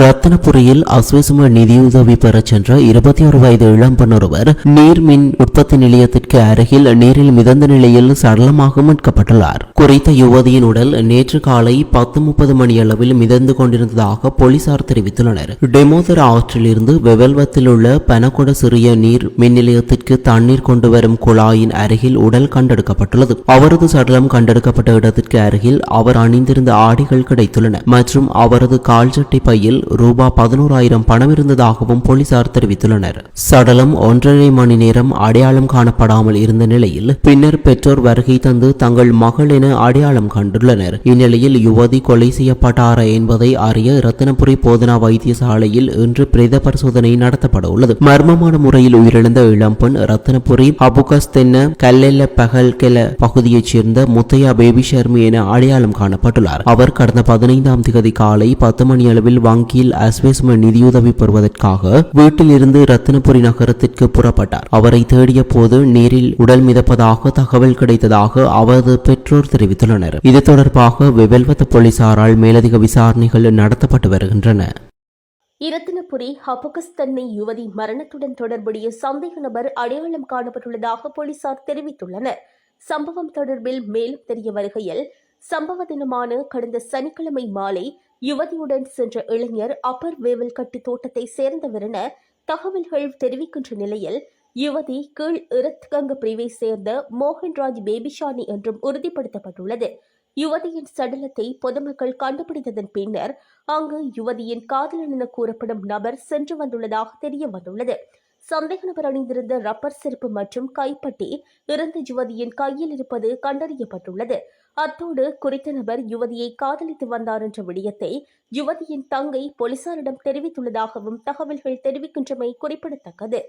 ரத்தனபுரியில் அஸ்வசும நிதியுதவி பெறச் சென்ற இருபத்தி ஒரு வயது இளம்பெண் ஒருவர் நீர் மின் உற்பத்தி நிலையத்திற்கு அருகில் நீரில் மிதந்த நிலையில் சடலமாக மீட்கப்பட்டுள்ளார். குறித்த யுவதியின் உடல் நேற்று காலை பத்து முப்பது மணியளவில் மிதந்து கொண்டிருந்ததாக போலீசார் தெரிவித்துள்ளனர். டெமோதர் ஆற்றிலிருந்து வெவல்வத்தில் உள்ள பனகொட சிறிய நீர் மின் நிலையத்திற்கு தண்ணீர் கொண்டு வரும் குழாயின் அருகில் உடல் கண்டெடுக்கப்பட்டுள்ளது. அவரது சடலம் கண்டெடுக்கப்பட்ட இடத்திற்கு அருகில் அவர் அணிந்திருந்த ஆடைகள் கிடைத்துள்ளன மற்றும் அவரது கால்சட்டை பையில் ரூபா பதினோராயிரம் பணம் இருந்ததாகவும் போலீசார் தெரிவித்துள்ளனர். சடலம் ஒன்றரை மணி நேரம் அடையாளம் காணப்படாமல் இருந்த நிலையில் பின்னர் பெற்றோர் வருகை தந்து தங்கள் மகள் என அடையாளம் கண்டுள்ளனர். இந்நிலையில் யுவதி கொலை செய்யப்பட்டாரா என்பதை அறிய ரத்தினபுரி போதனா வைத்தியசாலையில் இன்று பிரேத பரிசோதனை நடத்தப்பட உள்ளது. மர்மமான முறையில் உயிரிழந்த இளம்பெண் ரத்தினபுரி அபுகஸ் தென்ன கல்லெல்ல பகல் கெல பகுதியைச் சேர்ந்த முத்தையா பேபி சர்மி என அடையாளம் காணப்பட்டுள்ளார். அவர் கடந்த பதினைந்தாம் தேதி காலை பத்து மணி அளவில் வங்கி வங்கியில் அஸ்வேஸ்ம நிதியுதவி பெறுவதற்காக வீட்டிலிருந்து ரத்தினபுரி நகரத்திற்கு புறப்பட்டார். அவரை தேடிய போது நீரில் உடல் மிதப்பதாக தகவல் கிடைத்ததாக அவரது பெற்றோர் தெரிவித்துள்ளனர். இது தொடர்பாக வெவல்வத்த போலீசாரால் மேலதிக விசாரணைகள் நடத்தப்பட்டு வருகின்றன. இரத்தினபுரி ஹபகஸ்தன்மை யுவதி மரணத்துடன் தொடர்புடைய சந்தேக நபர் அடையாளம் காணப்பட்டுள்ளதாக போலீசார் தெரிவித்துள்ளனர். சம்பவம் தொடர்பில் மேலும் தெரிய வருகையில் சம்பவ தினமான கடந்த சனிக்கிழமை மாலை யுவதியுடன் சென்ற இளைஞர் அப்பர் வேவல்கட்டு தோட்டத்தை சேர்ந்தவர் என தகவல்கள் தெரிவிக்கின்ற நிலையில் யுவதி கீழ் இரத்கங்க பிரிவை சேர்ந்த மோகன்ராஜ் பேபிஷானி என்றும் உறுதிப்படுத்தப்பட்டுள்ளது. யுவதியின் சடலத்தை பொதுமக்கள் கண்டுபிடித்ததன் பின்னர் அங்கு யுவதியின் காதலன் என கூறப்படும் நபர் சென்று வந்துள்ளதாக தெரிய வந்துள்ளது. சந்தேக நபர் அணிந்திருந்த ரப்பர் செருப்பு மற்றும் கைப்பட்டி இறந்த யுவதியின் கையில் இருப்பது கண்டறியப்பட்டுள்ளது. அத்தோடு குறித்த நபர் யுவதியை காதலித்து வந்தார் என்ற விடயத்தை யுவதியின் தங்கை போலீசாரிடம் தெரிவித்துள்ளதாகவும் தகவல்கள் தெரிவிக்கின்றமை குறிப்பிடத்தக்கது.